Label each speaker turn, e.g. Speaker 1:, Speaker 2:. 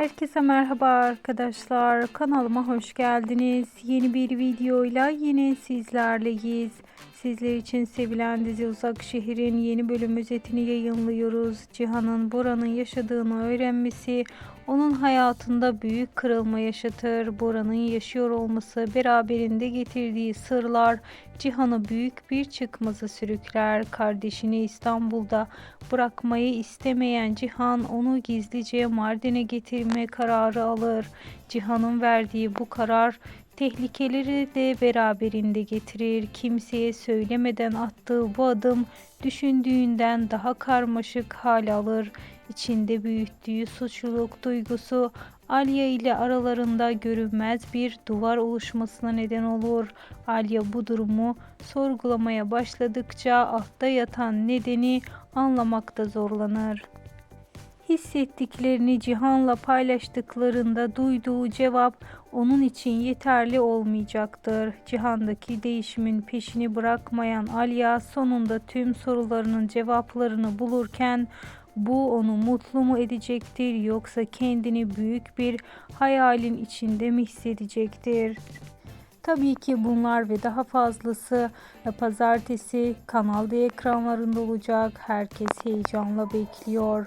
Speaker 1: Herkese merhaba arkadaşlar. Kanalıma hoş geldiniz. Yeni bir videoyla yine sizlerleyiz. Sizler için sevilen dizi Uzak Şehir'in yeni bölüm özetini yayınlıyoruz. Cihan'ın Bora'nın yaşadığını öğrenmesi onun hayatında büyük kırılma yaşatır. Bora'nın yaşıyor olması beraberinde getirdiği sırlar Cihan'ı büyük bir çıkmaza sürükler. Kardeşini İstanbul'da bırakmayı istemeyen Cihan onu gizlice Mardin'e getirme kararı alır. Cihan'ın verdiği bu karar tehlikeleri de beraberinde getirir. Kimseye söylemeden attığı bu adım düşündüğünden daha karmaşık hal alır. İçinde büyüttüğü suçluluk duygusu Alya ile aralarında görünmez bir duvar oluşmasına neden olur. Alya bu durumu sorgulamaya başladıkça altta yatan nedeni anlamakta zorlanır hissettiklerini Cihan'la paylaştıklarında duyduğu cevap onun için yeterli olmayacaktır. Cihan'daki değişimin peşini bırakmayan Alya sonunda tüm sorularının cevaplarını bulurken bu onu mutlu mu edecektir yoksa kendini büyük bir hayalin içinde mi hissedecektir? Tabii ki bunlar ve daha fazlası pazartesi kanalda ekranlarında olacak. Herkes heyecanla bekliyor.